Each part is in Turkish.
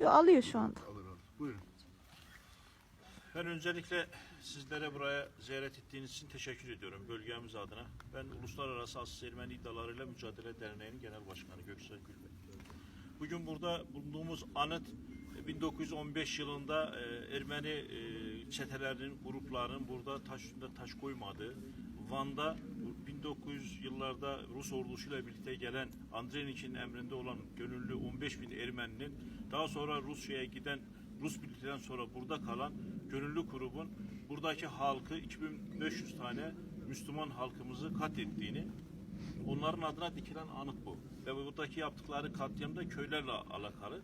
Yo, alıyor şu anda. Alır alır. Buyurun. Ben öncelikle sizlere buraya ziyaret ettiğiniz için teşekkür ediyorum bölgemiz adına. Ben Uluslararası Asıl Ermeni İddialarıyla Mücadele Derneği'nin Genel Başkanı Göksel Gülbey. Bugün burada bulunduğumuz anıt e, 1915 yılında e, Ermeni e, çetelerinin, gruplarının burada taş üstünde taş koymadığı, Van'da bu 1900 yıllarda Rus ordusuyla birlikte gelen Andrenik'in emrinde olan gönüllü 15 bin Ermeninin daha sonra Rusya'ya giden Rus birlikten sonra burada kalan gönüllü grubun buradaki halkı 2500 tane Müslüman halkımızı katlettiğini onların adına dikilen anıt bu. Ve buradaki yaptıkları katliamda köylerle alakalı.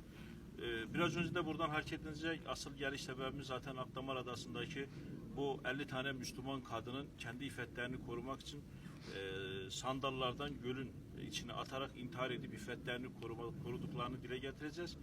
Ee, biraz önce de buradan hareket edince asıl geliş sebebimiz zaten Akdamar Adası'ndaki bu 50 tane Müslüman kadının kendi iffetlerini korumak için e, sandallardan gölün içine atarak intihar edip iffetlerini koruma, koruduklarını dile getireceğiz.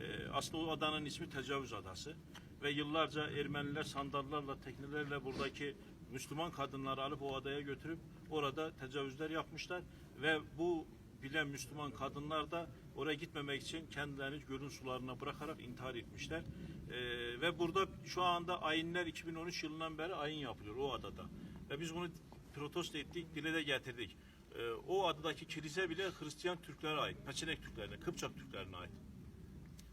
E, aslında o adanın ismi Tecavüz Adası ve yıllarca Ermeniler sandallarla, teknelerle buradaki Müslüman kadınları alıp o adaya götürüp orada tecavüzler yapmışlar ve bu bilen Müslüman kadınlar da oraya gitmemek için kendilerini gölün sularına bırakarak intihar etmişler. Ee, ve burada şu anda ayinler 2013 yılından beri ayin yapılıyor o adada. Ve biz bunu protesto ettik, dile de getirdik. Ee, o adadaki kilise bile Hristiyan Türklere ait, Peçenek Türklerine, Kıpçak Türklerine ait.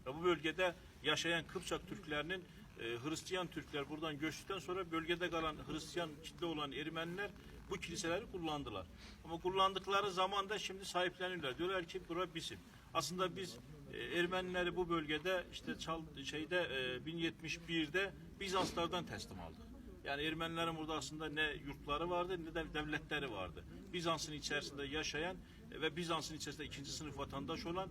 Ve bu bölgede yaşayan Kıpçak Türklerinin e, Hristiyan Türkler buradan göçtükten sonra bölgede kalan Hristiyan kitle olan Ermeniler bu kiliseleri kullandılar. Ama kullandıkları zaman da şimdi sahipleniyorlar. Diyorlar ki bura bizim. Aslında biz e, Ermenileri bu bölgede işte çal, şeyde e, 1071'de Bizanslardan teslim aldık. Yani Ermenilerin burada aslında ne yurtları vardı ne de devletleri vardı. Bizans'ın içerisinde yaşayan e, ve Bizans'ın içerisinde ikinci sınıf vatandaş olan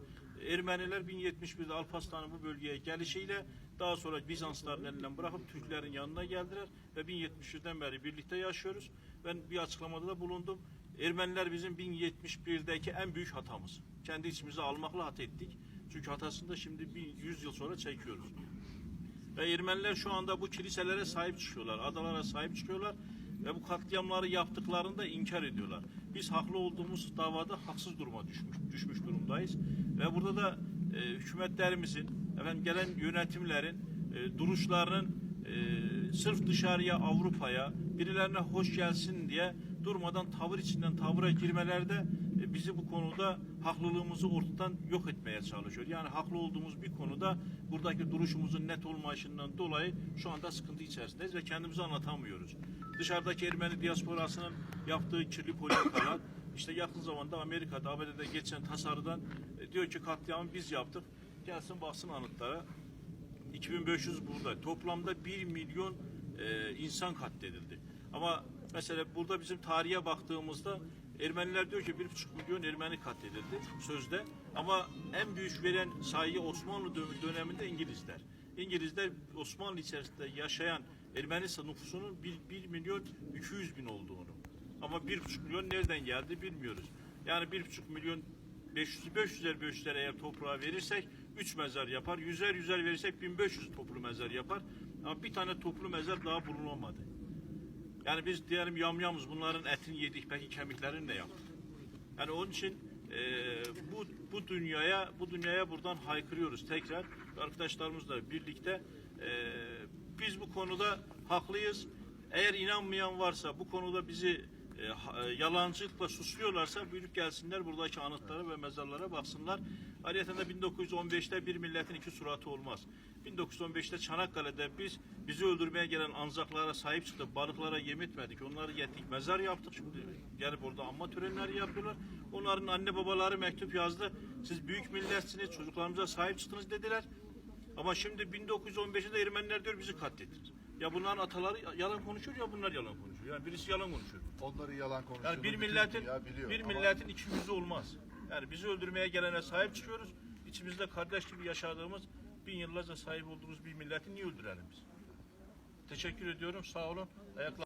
Ermeniler 1071'de Alparslan'ın bu bölgeye gelişiyle daha sonra Bizansların elinden bırakıp Türklerin yanına geldiler ve 1071'den beri birlikte yaşıyoruz. Ben bir açıklamada da bulundum. Ermeniler bizim 1071'deki en büyük hatamız. Kendi içimize almakla hata ettik. Çünkü hatasını da şimdi 100 yıl sonra çekiyoruz. Ve Ermeniler şu anda bu kiliselere sahip çıkıyorlar, adalara sahip çıkıyorlar ve bu katliamları yaptıklarını da inkar ediyorlar. Biz haklı olduğumuz davada haksız duruma düşmüş, düşmüş durumdayız. Ve burada da e, hükümetlerimizin, efendim gelen yönetimlerin e, duruşlarının e, sırf dışarıya Avrupa'ya birilerine hoş gelsin diye durmadan tavır içinden tavıra girmelerde bizi bu konuda haklılığımızı ortadan yok etmeye çalışıyor. Yani haklı olduğumuz bir konuda buradaki duruşumuzun net olmayışından dolayı şu anda sıkıntı içerisindeyiz ve kendimizi anlatamıyoruz. Dışarıdaki Ermeni diasporasının yaptığı kirli politikalar işte yakın zamanda Amerika'da ABD'de geçen tasarıdan e, diyor ki katliamı biz yaptık. Gelsin baksın anıtlara. 2500 burada. Toplamda 1 milyon e, insan katledildi. Ama mesela burada bizim tarihe baktığımızda Ermeniler diyor ki 1,5 milyon Ermeni katledildi sözde. Ama en büyük veren sayı Osmanlı dö- döneminde İngilizler. İngilizler Osmanlı içerisinde yaşayan Ermeni nüfusunun 1, 1 milyon 200 bin olduğunu. Ama 1,5 milyon nereden geldi bilmiyoruz. Yani 1,5 milyon 500 500'er 500'er eğer toprağa verirsek 3 mezar yapar. 100'er 100'er verirsek 1500 toplu mezar yapar. Ama bir tane toplu mezar daha bulunamadı. Yani biz diyelim yamyamız bunların etini yedik peki kemiklerini ne yaptık? Yani onun için e, bu bu dünyaya bu dünyaya buradan haykırıyoruz tekrar arkadaşlarımızla birlikte e, biz bu konuda haklıyız. Eğer inanmayan varsa bu konuda bizi e, e, yalancılıkla suçluyorlarsa büyük gelsinler buradaki anıtlara ve mezarlara baksınlar. Ayrıca de 1915'te bir milletin iki suratı olmaz. 1915'te Çanakkale'de biz bizi öldürmeye gelen anzaklara sahip çıktık, balıklara yem etmedik, onları yettik, mezar yaptık. Şimdi gelip orada anma törenleri yapıyorlar. Onların anne babaları mektup yazdı. Siz büyük milletsiniz, çocuklarımıza sahip çıktınız dediler. Ama şimdi 1915'te de Ermeniler diyor bizi katlettiniz. Ya bunların ataları yalan konuşuyor ya bunlar yalan konuşuyor. Yani birisi yalan konuşuyor. Onları yalan konuşuyor. Yani bir milletin bir milletin iki yüzü olmaz. Yani bizi öldürmeye gelene sahip çıkıyoruz. İçimizde kardeş gibi yaşadığımız bin yıllarca sahip olduğumuz bir milleti niye öldürelim biz? Teşekkür ediyorum. Sağ olun. Ayaklar